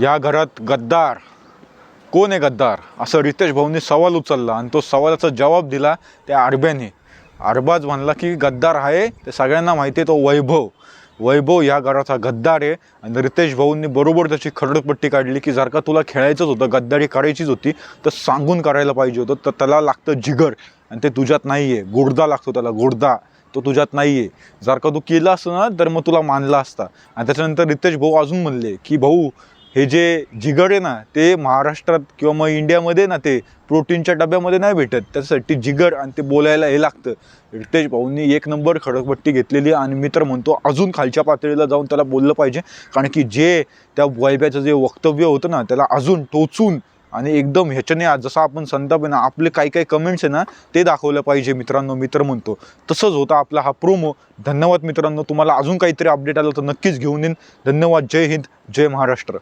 या घरात गद्दार. कोण आहे गद्दार? असं रितेश भाऊंनी सवाल उचलला आणि तो सवालाचा जवाब दिला त्या आरब्याने. अरबाज म्हणला की गद्दार आहे. ते सगळ्यांना माहिती आहे तो वैभव. वैभव या घराचा गद्दार आहे आणि रितेश भाऊंनी बरोबर त्याची खरडपट्टी काढली की जर का तुला खेळायचंच होतं गद्दारी करायचीच होती तर सांगून करायला पाहिजे होतं तर त्याला लागतं जिगर आणि ते तुझ्यात नाही आहे गुडदा लागतो त्याला गुडदा. तो तुझ्यात नाही आहे जर का तू केला असतं ना तर मग तुला मानला असता. आणि त्याच्यानंतर रितेश भाऊ अजून म्हणले की भाऊ हे जे जिगर आहे ना ते महाराष्ट्रात किंवा मग इंडियामध्ये ना ते प्रोटीनच्या डब्यामध्ये नाही भेटत. त्यासाठी जिगर आणि ते बोलायला हे लागतं. रितेश भाऊंनी एक नंबर खडकपट्टी घेतलेली आहे आणि मी तर म्हणतो अजून खालच्या पातळीला जाऊन त्याला बोललं पाहिजे. कारण की जे त्या वैभ्याचं जे वक्तव्य होतं ना त्याला अजून टोचून आणि एकदम ह्याच्याने जसं आपण संताप आहे ना आपले काही काही कमेंट्स आहे ना ते दाखवलं पाहिजे मित्रांनो. मित्र म्हणतो तसंच होता आपला हा प्रोमो धन्यवाद मित्रांनो. तुम्हाला अजून काहीतरी अपडेट आलं तर नक्कीच घेऊन येईन. धन्यवाद. जय हिंद. जय महाराष्ट्र.